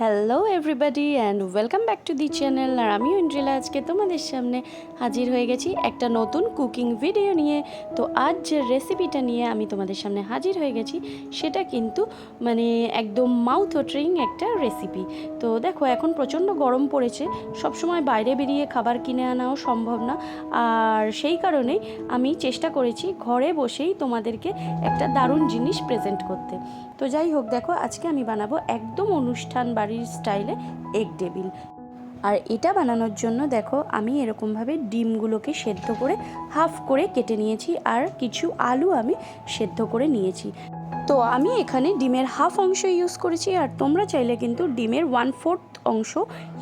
Hello everybody and welcome back to the channel আর আমি ইন্দ্রিলা আজকে তোমাদের সামনে হাজির হয়ে গেছি একটা নতুন কুকিং ভিডিও নিয়ে। তো আজ যে রেসিপিটা নিয়ে আমি তোমাদের সামনে হাজির হয়ে গেছি, সেটা কিন্তু মানে একদম মাউথ ওয়াটারিং একটা রেসিপি তো দেখো, এখন প্রচণ্ড গরম পড়েছে। সবসময় বাইরে বেরিয়ে খাবার কিনে আনাও সম্ভব না। আর সেই কারণেই আমি চেষ্টা করেছি ঘরে বসেই তোমাদেরকে একটা দারুণ জিনিস প্রেজেন্ট করতে। তো যাই হোক, দেখো, আজকে আমি বানাবো একদম অনুষ্ঠান বাড়ির স্টাইলে এগ টেবিল। আর এটা বানানোর জন্য দেখো আমি এরকমভাবে ডিমগুলোকে সেদ্ধ করে হাফ করে কেটে নিয়েছি আর কিছু আলু আমি সেদ্ধ করে নিয়েছি। তো আমি এখানে ডিমের হাফ অংশ ইউজ করেছি আর তোমরা চাইলে কিন্তু ডিমের ওয়ান ফোর্থ অংশ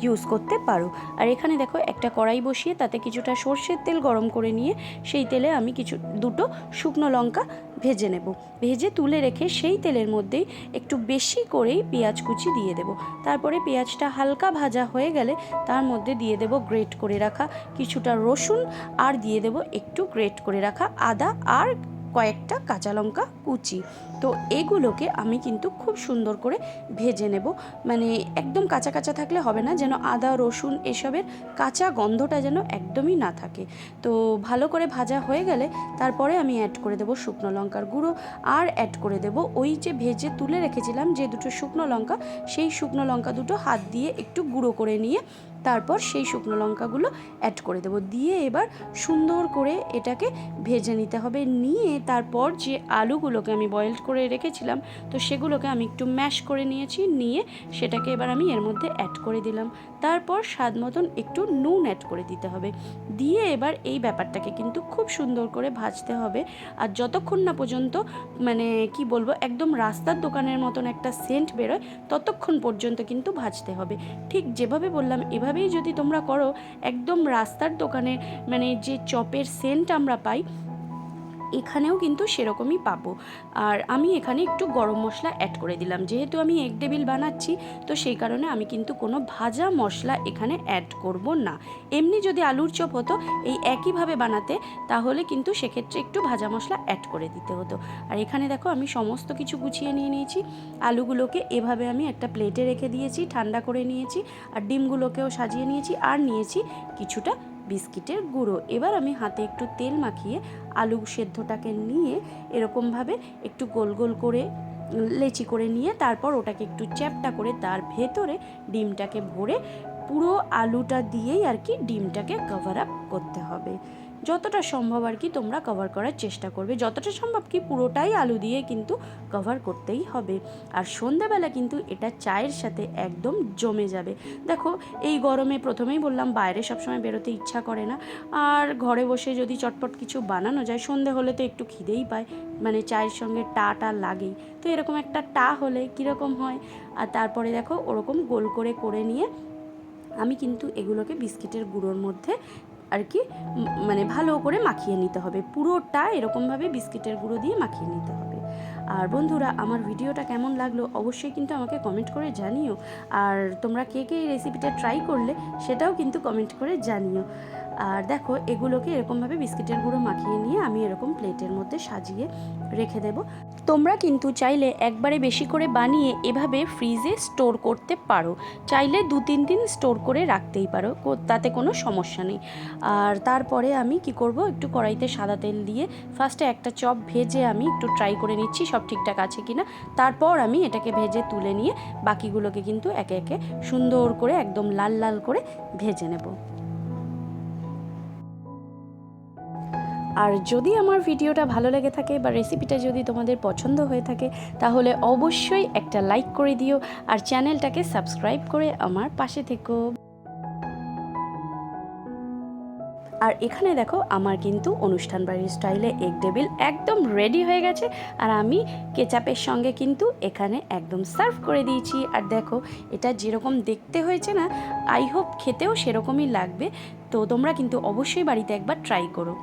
ইউজ করতে পারো। আর এখানে দেখো একটা কড়াই বসিয়ে তাতে কিছুটা সর্ষের তেল গরম করে নিয়ে সেই তেলে আমি কিছু দুটো শুকনো লঙ্কা ভেজে নেব। ভেজে তুলে রেখে সেই তেলের মধ্যেই একটু বেশি করেই পেঁয়াজ কুচি দিয়ে দেব। তারপরে পেঁয়াজটা হালকা ভাজা হয়ে গেলে তার মধ্যে দিয়ে দেব গ্রেট করে রাখা কিছুটা রসুন আর দিয়ে দেব একটু গ্রেট করে রাখা আদা আর কয়েকটা কাঁচা লঙ্কা কুচি। তো এগুলোকে আমি কিন্তু খুব সুন্দর করে ভেজে নেব। মানে একদম কাঁচা কাঁচা থাকলে হবে না, যেন আদা, রসুন এসবের কাঁচা গন্ধটা যেন একদমই না থাকে। তো ভালো করে ভাজা হয়ে গেলে তারপরে আমি অ্যাড করে দেবো শুকনো লঙ্কার গুঁড়ো আর অ্যাড করে দেবো ওই যে ভেজে তুলে রেখেছিলাম যে দুটো শুকনো লঙ্কা, সেই শুকনো লঙ্কা দুটো হাত দিয়ে একটু গুঁড়ো করে নিয়ে তারপর সেই শুকনো লঙ্কাগুলো অ্যাড করে দেবো। দিয়ে এবার সুন্দর করে এটাকে ভেজে নিতে হবে। নিয়ে তারপর যে আলুগুলোকে আমি বয়েল করে রেখেছিলাম, তো সেগুলোকে আমি একটু ম্যাশ করে নিয়েছি। নিয়ে সেটাকে এবার আমি এর মধ্যে অ্যাড করে দিলাম। তারপর স্বাদ মতন একটু নুন অ্যাড করে দিতে হবে। দিয়ে এবার এই ব্যাপারটাকে কিন্তু খুব সুন্দর করে ভাজতে হবে। আর যতক্ষণ না পর্যন্ত মানে কি বলব, একদম রাস্তার দোকানের মতন একটা সেন্ট বেরোয়, ততক্ষণ পর্যন্ত কিন্তু ভাজতে হবে। ঠিক যেভাবে বললাম এভাবেই যদি তোমরা করো একদম রাস্তার দোকানে মানে যে চপের সেন্ট আমরা পাই এখানেও কিন্তু সেরকমই পাবো। আর আমি এখানে একটু গরম মশলা অ্যাড করে দিলাম। যেহেতু আমি এগ টেবিল বানাচ্ছি, তো সেই কারণে আমি কিন্তু কোনো ভাজা মশলা এখানে অ্যাড করব না। এমনি যদি আলুর চপ হতো, এই একইভাবে বানাতে, তাহলে কিন্তু সেক্ষেত্রে একটু ভাজা মশলা অ্যাড করে দিতে হতো। আর এখানে দেখো, আমি সমস্ত কিছু গুছিয়ে নিয়ে নিয়েছি। আলুগুলোকে এভাবে আমি একটা প্লেটে রেখে দিয়েছি, ঠান্ডা করে নিয়েছি, আর ডিমগুলোকেও সাজিয়ে নিয়েছি, আর নিয়েছি কিছুটা বিস্কিটের গুঁড়ো। এবার আমি হাতে একটু তেল মাখিয়ে আলু সেদ্ধটাকে নিয়ে এরকমভাবে একটু গোল গোল করে লেচি করে নিয়ে তারপর ওটাকে একটু চ্যাপটা করে তার ভেতরে ডিমটাকে ভরে পুরো আলুটা দিয়েই আর কি ডিমটাকে কভার আপ করতে হবে। যতটা সম্ভব আর কি তোমরা কভার করার চেষ্টা করবে। যতটা সম্ভব কি পুরোটাই আলু দিয়ে কিন্তু কভার করতেই হবে। আর সন্ধ্যাবেলা কিন্তু এটা চায়ের সাথে একদম জমে যাবে। দেখো, এই গরমে প্রথমেই বললাম বাইরে সবসময় বেরোতে ইচ্ছা করে না। আর ঘরে বসে যদি চটপট কিছু বানানো যায়, সন্ধে হলে তো একটু খিদেই পায়। মানে চায়ের সঙ্গে টা টা লাগেই। তো এরকম একটা টা হলে কীরকম হয়? আর তারপরে দেখো, ওরকম গোল করে করে নিয়ে আমি কিন্তু এগুলোকে বিস্কিটের গুঁড়োর মধ্যে আর কি মানে ভালো করে মাখিয়ে নিতে হবে। পুরোটা এরকমভাবে বিস্কিটের গুঁড়ো দিয়ে মাখিয়ে নিতে হবে। আর বন্ধুরা, আমার ভিডিওটা কেমন লাগল অবশ্যই কিন্তু আমাকে কমেন্ট করে জানিও। আর তোমরা কে কে এই রেসিপিটা ট্রাই করলে সেটাও কিন্তু কমেন্ট করে জানিও। আর দেখো, এগুলোকে এরকমভাবে বিস্কিটের গুঁড়ো মাখিয়ে নিয়ে আমি এরকম প্লেটের মধ্যে সাজিয়ে রেখে দেব। তোমরা কিন্তু চাইলে একবারে বেশি করে বানিয়ে এভাবে ফ্রিজে স্টোর করতে পারো। চাইলে দু তিন দিন স্টোর করে রাখতেই পারো তাতে কোনো সমস্যা নেই। আর তারপরে আমি কি করব, একটু কড়াইতে সাদা তেল দিয়ে ফার্স্টে একটা চপ ভেজে আমি একটু ট্রাই করে নিচ্ছি সব ঠিকঠাক আছে কি না তারপর আমি এটাকে ভেজে তুলে নিয়ে বাকিগুলোকে কিন্তু একে একে সুন্দর করে একদম লাল লাল করে ভেজে নেব। আর যদি আমার ভিডিওটা ভালো লেগে থাকে বা রেসিপিটা যদি তোমাদের পছন্দ হয়ে থাকে, তাহলে অবশ্যই একটা লাইক করে দিও আর চ্যানেলটাকে সাবস্ক্রাইব করে আমার পাশে থেকো। আর এখানে দেখো, আমার কিন্তু অনুষ্ঠান বাড়ির স্টাইলে এগ টেবিল একদম রেডি হয়ে গেছে আর আমি কেচাপের সঙ্গে কিন্তু এখানে একদম সার্ভ করে দিয়েছি। আর দেখো, এটা যেরকম দেখতে হয়েছে না আই হোপ খেতেও সেরকমই লাগবে। তো তোমরা কিন্তু অবশ্যই বাড়িতে একবার ট্রাই করো।